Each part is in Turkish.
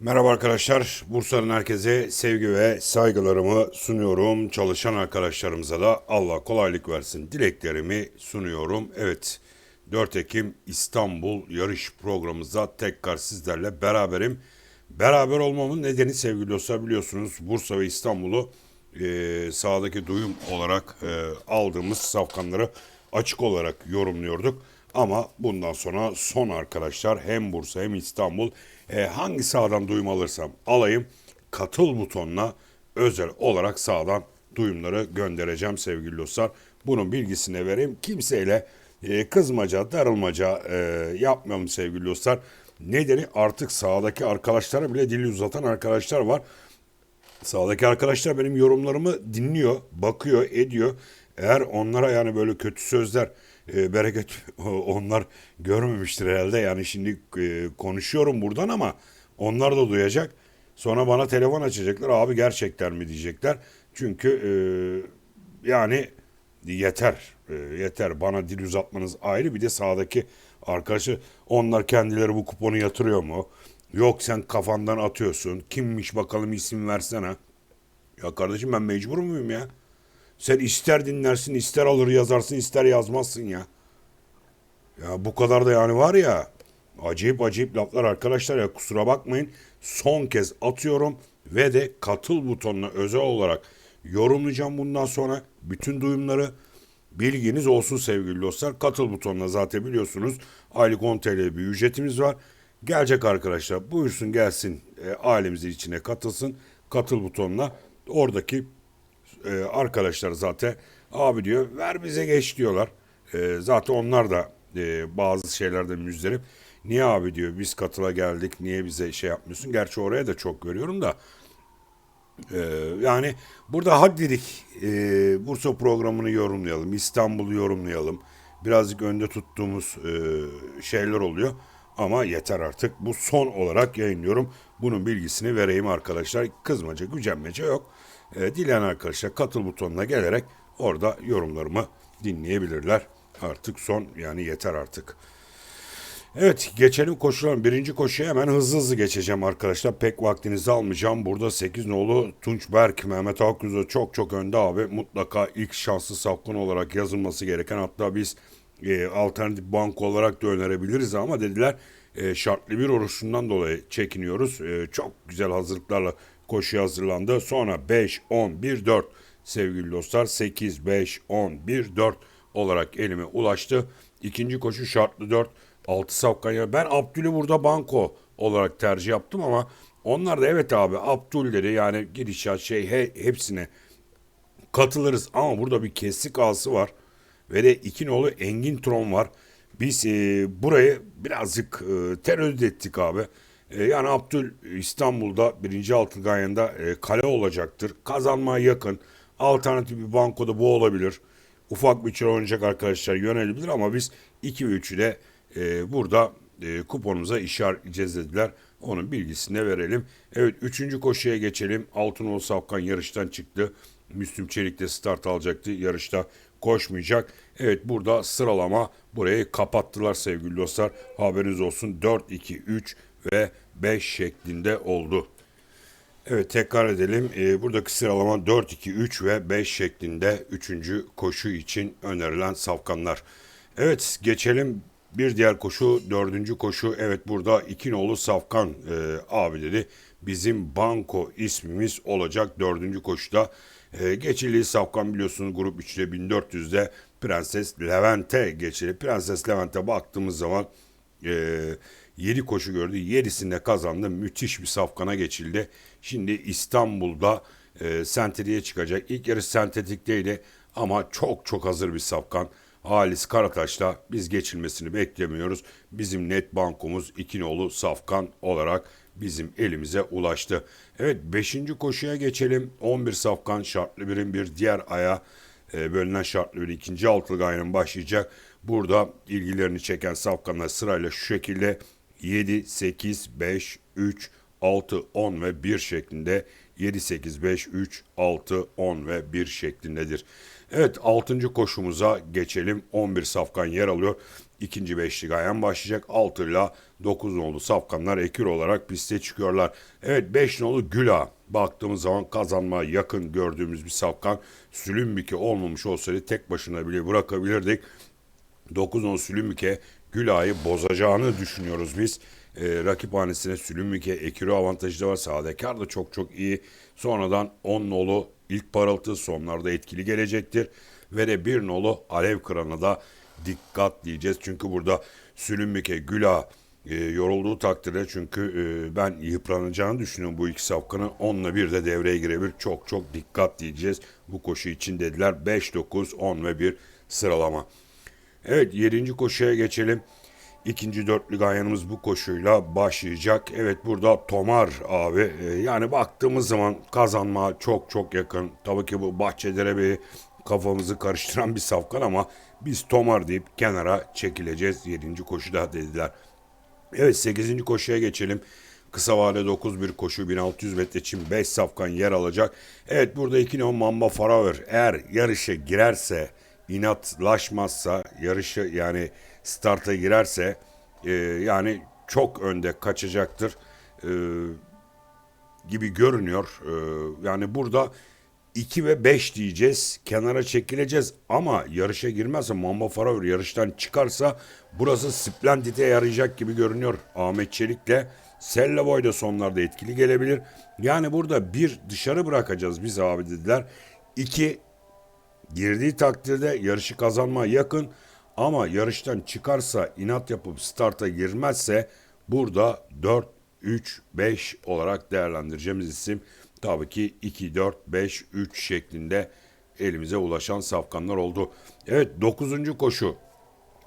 Merhaba arkadaşlar. Bursa'nın herkese sevgi ve saygılarımı sunuyorum. Çalışan arkadaşlarımıza da Allah kolaylık versin dileklerimi sunuyorum. Evet 4 Ekim İstanbul yarış programımızda tekrar sizlerle beraberim. Beraber olmamın nedeni sevgili dostlar biliyorsunuz Bursa ve İstanbul'u e, sahadaki duyum olarak e, aldığımız safkanları açık olarak yorumluyorduk. Ama bundan sonra son arkadaşlar hem Bursa hem İstanbul e, hangi sahadan duyum alırsam alayım katıl butonuna özel olarak sağdan duyumları göndereceğim sevgili dostlar. Bunun bilgisini vereyim. Kimseyle e, kızmaca, darılmaca e, yapmayalım sevgili dostlar. Nedeni artık sahadaki arkadaşlara bile dili uzatan arkadaşlar var. Sağdaki arkadaşlar benim yorumlarımı dinliyor, bakıyor, ediyor. Eğer onlara yani böyle kötü sözler, e, bereket onlar görmemiştir herhalde. Yani şimdi e, konuşuyorum buradan ama onlar da duyacak. Sonra bana telefon açacaklar. Abi gerçekten mi diyecekler. Çünkü e, yani yeter. e, yeter. Bana dil uzatmanız ayrı. Bir de sağdaki arkadaşı onlar kendileri bu kuponu yatırıyor mu? Yok sen kafandan atıyorsun. Kimmiş bakalım isim versene. Ya kardeşim ben mecbur muyum ya? Sen ister dinlersin, ister alır yazarsın, ister yazmazsın ya. Ya bu kadar da yani var ya. Acayip acayip laflar arkadaşlar ya kusura bakmayın. Son kez atıyorum ve de katıl butonuna özel olarak yorumlayacağım bundan sonra bütün duyumları bilginiz olsun sevgili dostlar. Katıl butonuna zaten biliyorsunuz aylık 10 TL bir ücretimiz var. Gelecek arkadaşlar buyursun gelsin e, ailemizin içine katılsın. Katıl butonuna oradaki e, arkadaşlar zaten abi diyor ver bize geç diyorlar. E, zaten onlar da e, bazı şeylerde müzdarip. Niye abi diyor biz katıla geldik niye bize şey yapmıyorsun? Gerçi oraya da çok görüyorum da. E, yani burada hadi dedik e, Bursa programını yorumlayalım. İstanbul'u yorumlayalım. Birazcık önde tuttuğumuz e, şeyler oluyor. Ama yeter artık. Bu son olarak yayınlıyorum. Bunun bilgisini vereyim arkadaşlar. Kızmaca, gücenmece yok. E, dileyen arkadaşlar katıl butonuna gelerek orada yorumlarımı dinleyebilirler. Artık son yani yeter artık. Evet geçelim koşuların birinci koşuya hemen hızlı hızlı geçeceğim arkadaşlar. Pek vaktinizi almayacağım. Burada 8 nolu Tunç Berk, Mehmet Akgüz'ü çok çok önde abi. Mutlaka ilk şanslı safkan olarak yazılması gereken hatta biz e, alternatif banko olarak da önerebiliriz ama dediler e, şartlı bir oruçundan dolayı çekiniyoruz. E, çok güzel hazırlıklarla koşuya hazırlandı. Sonra 5, 10, 1, 4 sevgili dostlar 8, 5, 10, 1, 4 olarak elime ulaştı. İkinci koşu şartlı 4. 6 safkanya. Ben Abdül'ü burada banko olarak tercih yaptım ama onlar da evet abi Abdül dedi yani gidişat şey he, hepsine katılırız ama burada bir kesik ağası var ve de iki nolu Engin Tron var. Biz e, burayı birazcık e, teröriz ettik abi. E, yani Abdül İstanbul'da birinci altın gayında e, kale olacaktır. Kazanmaya yakın. Alternatif bir bankoda bu olabilir. Ufak bir çare oynayacak arkadaşlar yönelebilir ama biz 2 ve 3'ü de e, burada e, kuponumuza işaretleyeceğiz dediler. Onun bilgisini de verelim. Evet 3. koşuya geçelim. Altınoğlu Safkan yarıştan çıktı. Müslüm Çelik de start alacaktı. Yarışta koşmayacak. Evet burada sıralama burayı kapattılar sevgili dostlar. Haberiniz olsun 4, 2, 3 ve 5 şeklinde oldu. Evet tekrar edelim. Ee, buradaki sıralama 4, 2, 3 ve 5 şeklinde 3. koşu için önerilen safkanlar. Evet geçelim bir diğer koşu dördüncü koşu. Evet burada iki nolu safkan e, abi dedi. Bizim banko ismimiz olacak dördüncü koşuda. E, geçili safkan biliyorsunuz grup 3'te 1400'de Prenses Levent'e geçili. Prenses Levent'e baktığımız zaman e, 7 koşu gördü. 7'sinde kazandı. Müthiş bir safkana geçildi. Şimdi İstanbul'da e, sentetiğe çıkacak. İlk yarış sentetikteydi ama çok çok hazır bir safkan. Halis Karataş'la biz geçilmesini beklemiyoruz. Bizim net bankomuz iki nolu safkan olarak bizim elimize ulaştı. Evet 5. koşuya geçelim. 11 safkan şartlı birin bir diğer aya e, bölünen şartlı bir ikinci altılı gayrın başlayacak. Burada ilgilerini çeken safkanlar sırayla şu şekilde 7, 8, 5, 3, 6, 10 ve 1 şeklinde 7, 8, 5, 3, 6, 10 ve 1 şeklindedir. Evet 6. koşumuza geçelim. 11 safkan yer alıyor. ikinci beşli gayen başlayacak. 6 ile 9 nolu safkanlar ekür olarak piste çıkıyorlar. Evet 5 nolu Güla baktığımız zaman kazanmaya yakın gördüğümüz bir safkan. Sülümbike olmamış olsaydı tek başına bile bırakabilirdik. 9 on Sülümüke Güla'yı bozacağını düşünüyoruz biz. Ee, rakip hanesine Sülümüke ekürü avantajı da var. Sağdekar da çok çok iyi. Sonradan 10 nolu ilk parıltı sonlarda etkili gelecektir. Ve de 1 nolu Alev Kıran'a da dikkat diyeceğiz. Çünkü burada Sülümüke Güla e, yorulduğu takdirde çünkü e, ben yıpranacağını düşünüyorum bu iki safkanın. Onunla bir de devreye girebilir. Çok çok dikkat diyeceğiz. Bu koşu için dediler. 5, 9, 10 ve 1 sıralama. Evet 7. koşuya geçelim. İkinci dörtlü ganyanımız bu koşuyla başlayacak. Evet burada Tomar abi e, yani baktığımız zaman kazanma çok çok yakın. Tabii ki bu bahçelere bir kafamızı karıştıran bir safkan ama biz Tomar deyip kenara çekileceğiz. 7. koşuda dediler. Evet 8. koşuya geçelim. Kısa vade 9 bir koşu 1600 metre için 5 safkan yer alacak. Evet burada 2 neon Mamba Faraver eğer yarışa girerse inatlaşmazsa yarışı yani starta girerse e, yani çok önde kaçacaktır e, gibi görünüyor. E, yani burada 2 ve 5 diyeceğiz. Kenara çekileceğiz ama yarışa girmezse Mamba Faraver yarıştan çıkarsa burası Splendid'e yarayacak gibi görünüyor. Ahmet Çelik'le Sella Boy da sonlarda etkili gelebilir. Yani burada bir dışarı bırakacağız biz abi dediler. İki girdiği takdirde yarışı kazanmaya yakın ama yarıştan çıkarsa inat yapıp starta girmezse burada 4 3 5 olarak değerlendireceğimiz isim tabii ki 2 4 5 3 şeklinde elimize ulaşan safkanlar oldu. Evet 9. koşu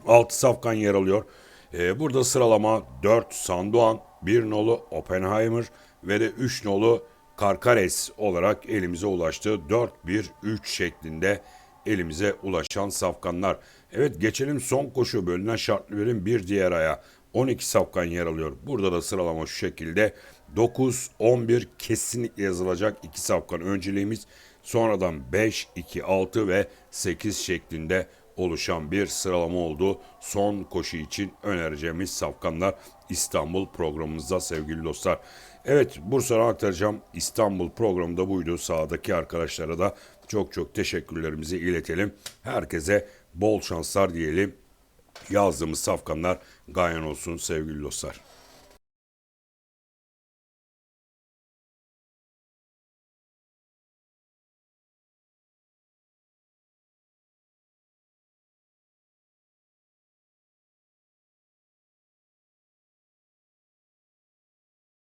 6 safkan yer alıyor. Ee, burada sıralama 4 Sandoğan, 1 nolu Oppenheimer ve de 3 nolu Karkares olarak elimize ulaştı. 4-1-3 şeklinde elimize ulaşan safkanlar. Evet geçelim son koşu bölünen şartlı birim bir diğer aya. 12 safkan yer alıyor. Burada da sıralama şu şekilde. 9, 11 kesinlikle yazılacak iki safkan önceliğimiz. Sonradan 5, 2, 6 ve 8 şeklinde oluşan bir sıralama oldu. Son koşu için önereceğimiz safkanlar İstanbul programımızda sevgili dostlar. Evet Bursa'ya aktaracağım İstanbul programı da buydu. Sağdaki arkadaşlara da çok çok teşekkürlerimizi iletelim. Herkese bol şanslar diyelim. Yazdığımız safkanlar gayen olsun sevgili dostlar.